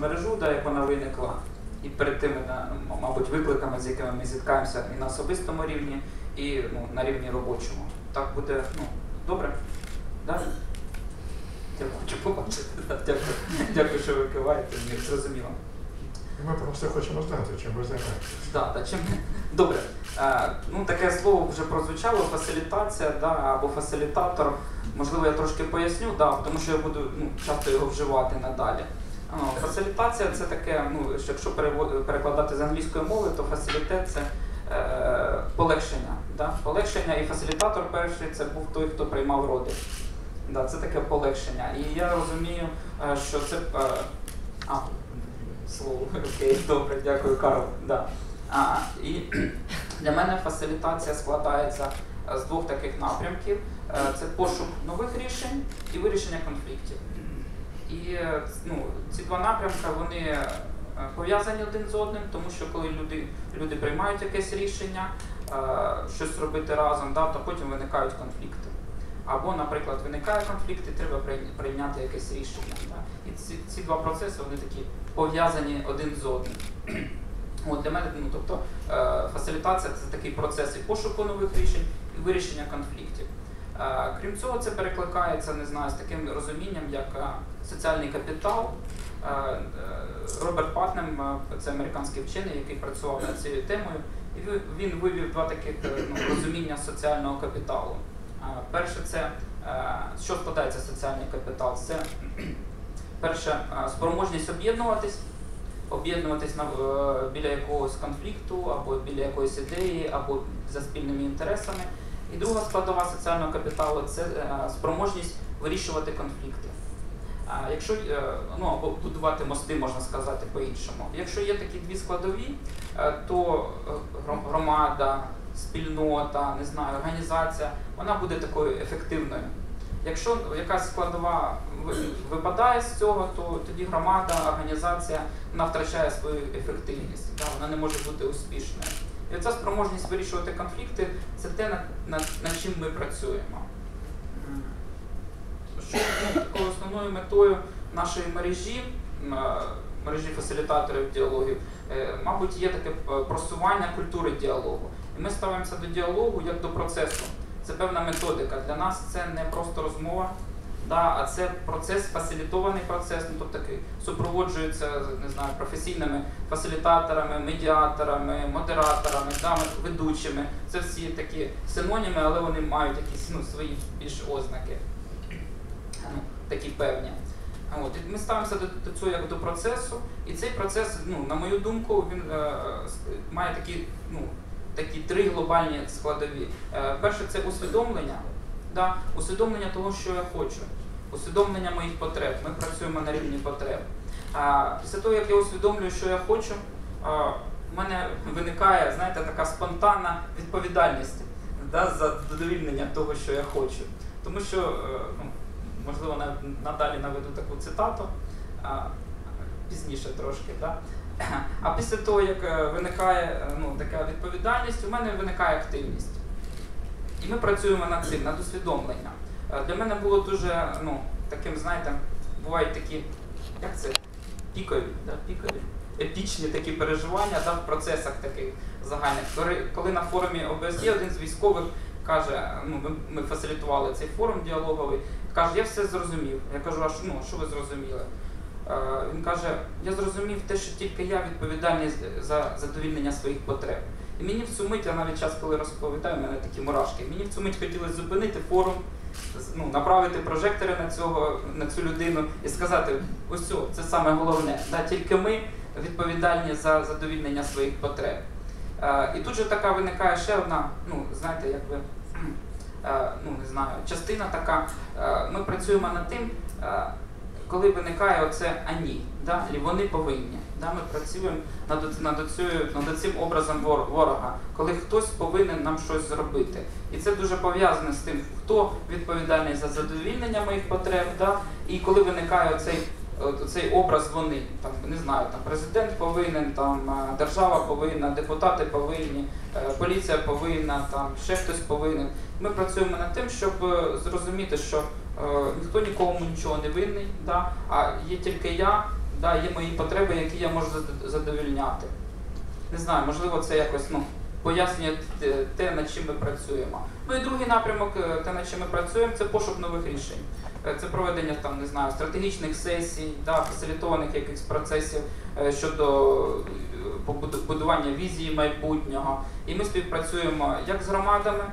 мережу, да, як вона виникла, і перед тими, мабуть, викликами, з якими ми зіткаємося і на особистому рівні, і ну, на рівні робочому. Так буде ну, добре? Да? Я хочу побачити. Дякую. Дякую, що ви киваєте, мені зрозуміло. Ми просто хочемо знати, чим ви займаєтесь. Да, да, чим... Добре. Е, ну, таке слово вже прозвучало, фасилітація да, або фасилітатор. Можливо, я трошки поясню, да, тому що я буду ну, часто його вживати надалі. Фасилітація це таке, ну, якщо перекладати з англійської мови, то фасилітет це е, полегшення. Да? Полегшення і фасилітатор перший це був той, хто приймав роди. Да, це таке полегшення. І я розумію, е, що це. е, А, слово, окей, добре, дякую, Карл. Да. А, і для мене фасилітація складається з двох таких напрямків: Е, це пошук нових рішень і вирішення конфліктів. І ну, ці два напрямки вони е, пов'язані один з одним, тому що коли люди, люди приймають якесь рішення, е, щось робити разом, да, то потім виникають конфлікти. Або, наприклад, виникає конфлікт і треба прийняти якесь рішення. Да. І ці, ці два процеси вони такі пов'язані один з одним. От для мене, ну тобто, е, фасилітація це такий процес і пошуку нових рішень, і вирішення конфліктів. Е, Крім цього, це перекликається, не знаю, з таким розумінням, як е, соціальний капітал. Е, Роберт Патнем, це американський вчений, який працював над цією темою, і він вивів два таких ну, розуміння соціального капіталу. Перше, це що складається соціальний капітал? Це перше спроможність об'єднуватись, об'єднуватись біля якогось конфлікту, або біля якоїсь ідеї, або за спільними інтересами. І друга складова соціального капіталу це е, спроможність вирішувати конфлікти. Якщо е, ну або будувати мости, можна сказати по-іншому. Якщо є такі дві складові, е, то громада, спільнота, не знаю, організація, вона буде такою ефективною. Якщо якась складова випадає з цього, то тоді громада, організація вона втрачає свою ефективність, вона не може бути успішною. І оця спроможність вирішувати конфлікти це те, над, над, над чим ми працюємо. Що ну, основною метою нашої мережі, е, мережі фасилітаторів діалогів, е, мабуть, є таке е, просування культури діалогу. І ми ставимося до діалогу як до процесу. Це певна методика. Для нас це не просто розмова, да, а це процес, фасилітований процес, ну, тобто супроводжується не знаю, професійними фасилітаторами, медіаторами, модераторами, да, ведучими. Це всі такі синоніми, але вони мають якісь ну, свої більш ознаки ну, такі певні. От, і ми ставимося до, до цього як до процесу, і цей процес, ну, на мою думку, він е, має такі, ну, такі три глобальні складові. Е, перше це усвідомлення, да, усвідомлення того, що я хочу, усвідомлення моїх потреб. Ми працюємо на рівні потреб. А після того, як я усвідомлюю, що я хочу, а, в мене виникає, знаєте, така спонтанна відповідальність да, за задовільнення того, що я хочу. Тому що, е, ну, можливо, надалі наведу таку цитату а, пізніше трошки. Да? А після того, як е, виникає е, ну, така відповідальність, у мене виникає активність. І ми працюємо над цим, над усвідомленням. Е, Для мене було дуже ну, таким, знаєте, бувають такі, як це, пікові, да? пікові, епічні такі переживання да, в процесах таких загальних. Коли, на форумі ОБСЄ один з військових каже, ну, ми, ми фасилітували цей форум діалоговий, каже, я все зрозумів. Я кажу, а що, ну, що ви зрозуміли? Е, Він каже, я зрозумів те, що тільки я відповідальний за задовільнення своїх потреб. І мені в цю мить, я навіть час, коли розповідаю, в мене такі мурашки, мені в цю мить хотілося зупинити форум, ну, направити прожектори на, цього, на цю людину і сказати, ось це саме головне. Да, тільки ми відповідальні за задовільнення своїх потреб. Е, І тут же така виникає ще одна, ну, знаєте, якби, е, ну, не знаю, частина така. Е, Ми працюємо над тим, коли виникає оце ані, да? вони повинні. Да? Ми працюємо над, над, над цим образом ворога, коли хтось повинен нам щось зробити. І це дуже пов'язане з тим, хто відповідальний за задовільнення моїх потреб, да? і коли виникає оцей, цей образ вони, там, не знаю, там президент повинен, там, е, держава повинна, депутати повинні, е, поліція повинна, там, ще хтось повинен. Ми працюємо над тим, щоб е, зрозуміти, що ніхто нікому нічого не винний, да? а є тільки я, да, є мої потреби, які я можу задовільняти. Не знаю, можливо, це якось ну, пояснює те- над чим ми працюємо. Ну і другий напрямок, е, те, над чим ми працюємо, це пошук нових рішень. Е, Це проведення там, не знаю, стратегічних сесій, да, фасилітованих якихось процесів е, щодо е, будування візії майбутнього. І ми співпрацюємо як з громадами,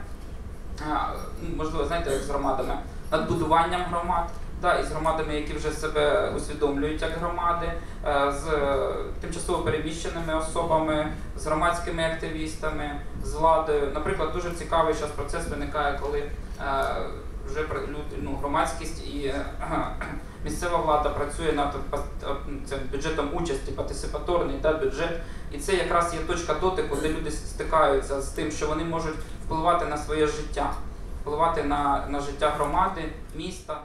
ну, можливо, знаєте, як з громадами, над будуванням громад, да, і з громадами, які вже себе усвідомлюють як громади, е, з е, тимчасово переміщеними особами, з громадськими активістами, з владою. Наприклад, дуже цікавий зараз процес виникає, коли е, вже ну, громадськість і місцева влада працює над цим бюджетом участі, партисипаторний да, бюджет. І це якраз є точка дотику, де люди стикаються з тим, що вони можуть впливати на своє життя, впливати на, на життя громади, міста.